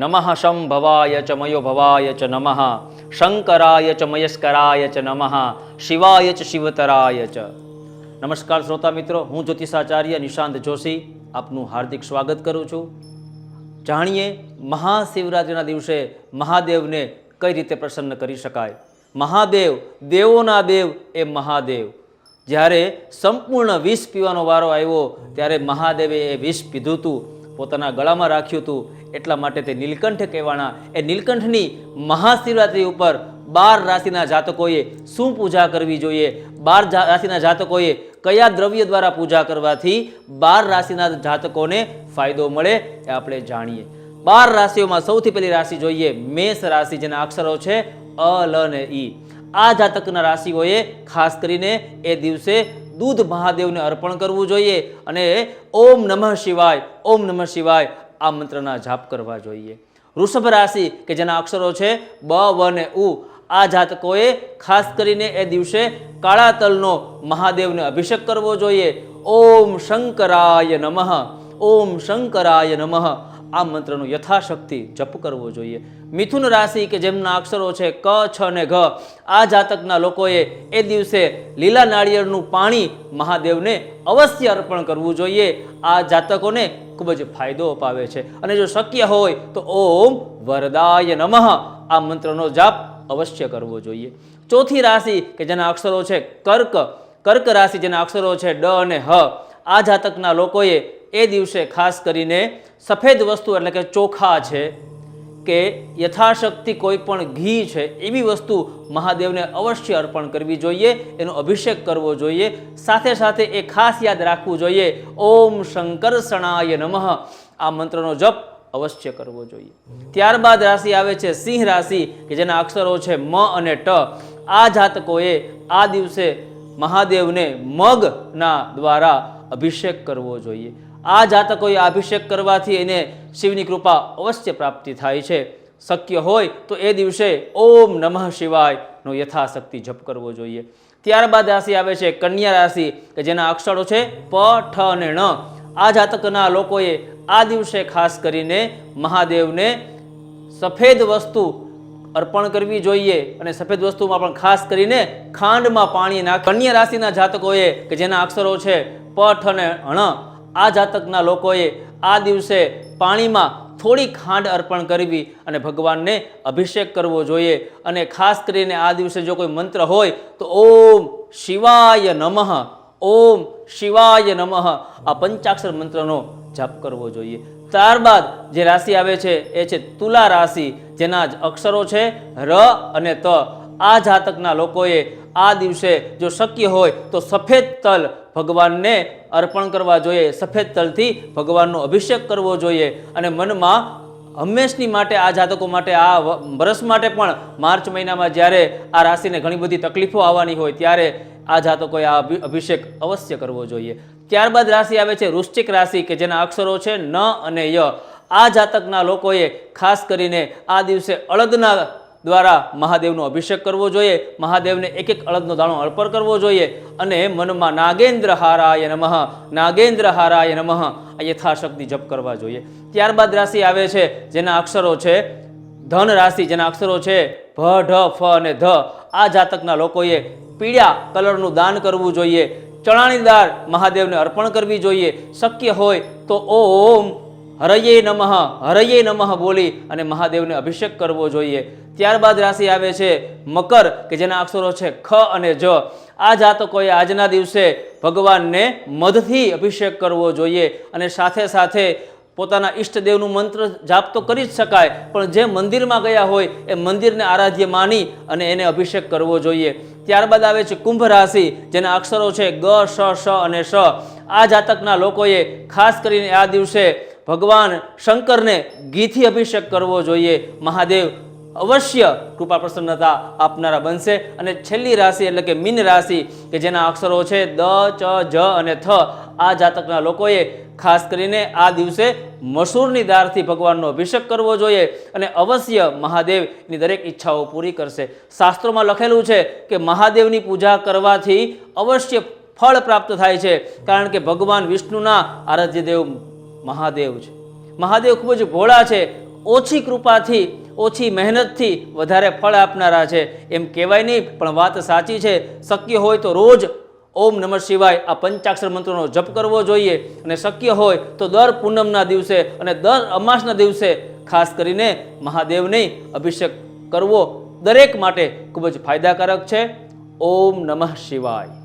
નમઃ શંભવાય ચ મયો ભવાય ચ નમઃ શંકરાય ચ મયસ્કરાય ચ નમઃ શિવાય ચ શિવતરાય ચ નમસ્કાર શ્રોતા મિત્રો હું જ્યોતિષાચાર્ય નિશાંત જોશી, આપનું હાર્દિક સ્વાગત કરું છું. જાણીએ મહાશિવરાત્રિના દિવસે મહાદેવને કઈ રીતે પ્રસન્ન કરી શકાય? મહાદેવ, દેવોના દેવ એ મહાદેવ. જ્યારે સંપૂર્ણ વિષ પીવાનો વારો આવ્યો, ત્યારે મહાદેવે એ વિષ પીધું હતું. પોતાના ગળામાં રાખ્યું હતું. એટલા માટે તે નીલકંઠ કહેવાના. એ નીલકંઠની મહાશિવરાત્રિ ઉપર બાર રાશિના જાતકોએ શું પૂજા કરવી જોઈએ? બાર રાશિના જાતકોએ કયા દ્રવ્ય દ્વારા પૂજા કરવાથી બાર રાશિના જાતકોને ફાયદો મળે એ આપણે જાણીએ. બાર રાશિઓમાં સૌથી પહેલી રાશિ જોઈએ મેષ રાશિ, જેના અક્ષરો છે અ, લ ને ઈ. આ જાતકના રાશિઓએ ખાસ કરીને એ દિવસે દૂધ મહાદેવને અર્પણ કરવું જોઈએ અને ઓમ નમઃ શિવાય, ઓમ નમઃ શિવાય આ મંત્રના જાપ કરવા જોઈએ. વૃષભ રાશિ કે જેના અક્ષરો છે બ, વ ને ઉ, આ જાતકોએ ખાસ કરીને એ દિવસે કાળા તલનો મહાદેવને અભિષેક કરવો જોઈએ. ઓમ શંકરાય નમઃ, ઓમ શંકરાય નમઃ. આ મંત્રનો યથાશક્તિ જપ કરવો જોઈએ. મિથુન રાશિ કે જેમના અક્ષરો છે ક, છ ને ઘ, આ જાતકના લોકોએ એ દિવસે લીલા નાળિયેરનું પાણી મહાદેવને અવશ્ય અર્પણ કરવું જોઈએ. આ જાતકોને ખૂબ જ ફાયદો અપાવે છે. અને જો શક્ય હોય તો ઓમ વરદાય નમઃ, આ મંત્રનો જાપ અવશ્ય કરવો જોઈએ. ચોથી રાશિ કે જેના અક્ષરો છે કર્ક કર્ક રાશિ જેના અક્ષરો છે ડ અને હ, આ જાતકના લોકોએ એ દિવસે ખાસ કરીને સફેદ વસ્તુ એટલે કે ચોખા છે, કે યથાશક્તિ કોઈ પણ ઘી છે, એવી વસ્તુ મહાદેવને અવશ્ય અર્પણ કરવી જોઈએ, એનો અભિષેક કરવો જોઈએ. સાથે સાથે એ ખાસ યાદ રાખવું જોઈએ, ઓમ શંકર શણાય નમઃ. આ મંત્રનો જપ અવશ્ય કરવો જોઈએ. ત્યારબાદ રાશિ આવે છે સિંહ રાશિ, કે જેના અક્ષરો છે મ અને ટ. આ જાતકોએ આ દિવસે મહાદેવને મગના દ્વારા અભિષેક કરવો જોઈએ. આ જાતકોએ અભિષેક કરવાથી એને શિવની કૃપા અવશ્ય પ્રાપ્તિ થાય છે. શક્ય હોય તો એ દિવસે ઓમ નમઃ શિવાયનો યથાશક્તિ જપ કરવો જોઈએ. ત્યારબાદ રાશિ આવે છે કન્યા રાશિ, કે જેના અક્ષરો છે પ, ઠ અને ણ. આ જાતકના લોકોએ આ દિવસે ખાસ કરીને મહાદેવને સફેદ વસ્તુ અર્પણ કરવી જોઈએ અને સફેદ વસ્તુમાં પણ ખાસ કરીને ખાંડમાં પાણી નાખ. કન્યા રાશિના જાતકોએ, કે જેના અક્ષરો છે પઠ અને અણ આ જાતકના લોકોએ આ દિવસે પાણીમાં થોડી ખાંડ અર્પણ કરવી અને ભગવાનને અભિષેક કરવો જોઈએ. અને ખાસ કરીને આ દિવસે જો કોઈ મંત્ર હોય, તો ઓમ શિવાય નમઃ, ઓમ શિવાય નમઃ. આ પંચાક્ષર મંત્રનો જાપ કરવો જોઈએ. ત્યારબાદ જે રાશિ આવે છે, એ છે તુલા રાશિ, જેના જ અક્ષરો છે ર અને ત. આ જાતકના લોકોએ આ દિવસે જો શક્ય હોય તો સફેદ તલ ભગવાનને અર્પણ કરવા જોઈએ. સફેદ તલથી ભગવાનનો અભિષેક કરવો જોઈએ. અને મનમાં હંમેશની માટે આ જાતકો માટે આ વર્ષ માટે પણ માર્ચ મહિનામાં જ્યારે આ રાશિને ઘણી બધી તકલીફો આવવાની હોય ત્યારે આ જાતકોએ આ અભિષેક અવશ્ય કરવો જોઈએ. ત્યારબાદ રાશિ આવે છે વૃશ્ચિક રાશિ કે જેના અક્ષરો છે ન અને ય. આ જાતકના લોકોએ ખાસ કરીને આ દિવસે અળદના દ્વારા મહાદેવનો અભિષેક કરવો જોઈએ, મહાદેવને એક એક અળદનો દાણો અર્પણ કરવો જોઈએ અને મનમાં નાગેન્દ્ર હારાય નમઃ, નાગેન્દ્ર હારાય નમઃ, આ યથાશક્તિ જપ કરવા જોઈએ. ત્યારબાદ રાશિ આવે છે, જેના અક્ષરો છે, ધન રાશિ જેના અક્ષરો છે, ભ, ઢ, ફ અને ધ. આ જાતકના લોકોએ પીળા કલરનું દાન કરવું જોઈએ. ચણાની દાળ મહાદેવને અર્પણ કરવી જોઈએ. શક્ય હોય તો ઓમ હરયે નમઃ હરયે નમઃ બોલી અને મહાદેવને અભિષેક કરવો જોઈએ. ત્યારબાદ રાશિ આવે છે મકર, કે જેના અક્ષરો છે ખ અને જ. આ જાતકોએ આજના દિવસે ભગવાનને મધથી અભિષેક કરવો જોઈએ અને સાથે સાથે પોતાના ઈષ્ટદેવનું મંત્ર જાપ તો કરી જ શકાય, પણ જે મંદિરમાં ગયા હોય એ મંદિરને આરાધ્ય માની અને એને અભિષેક કરવો જોઈએ. ત્યારબાદ આવે છે કુંભ રાશિ, જેના અક્ષરો છે ગ, શ શ અને શ. આ જાતકના લોકોએ ખાસ કરીને આ દિવસે ભગવાન શંકરને ઘીથી અભિષેક કરવો જોઈએ. મહાદેવ અવશ્ય કૃપા પ્રસન્નતા આપનારા બનશે. અને છેલ્લી રાશિ એટલે કે મીન રાશિ, કે જેના અક્ષરો છે દ, ચ, જ અને થ, આ જાતકના લોકોએ ખાસ કરીને આ દિવસે મસૂરની દાળથી ભગવાનનો અભિષેક કરવો જોઈએ અને અવશ્ય મહાદેવની દરેક ઈચ્છાઓ પૂરી કરશે. શાસ્ત્રોમાં લખેલું છે કે મહાદેવની પૂજા કરવાથી અવશ્ય ફળ પ્રાપ્ત થાય છે. કારણ કે ભગવાન વિષ્ણુના આરાધ્ય દેવ મહાદેવ છે. મહાદેવ ખૂબ જ ભોળા છે. ઓછી કૃપાથી, ઓછી મહેનતથી વધારે ફળ આપનારા છે. એમ કહેવાય નહીં, પણ વાત સાચી છે. શક્ય હોય તો રોજ ઓમ નમઃ શિવાય આ પંચાક્ષર મંત્રનો જપ કરવો જોઈએ અને શક્ય હોય તો દર પૂનમના દિવસે અને દર અમાસના દિવસે ખાસ કરીને મહાદેવને અભિષેક કરવો દરેક માટે ખૂબ જ ફાયદાકારક છે. ઓમ નમઃ શિવાય.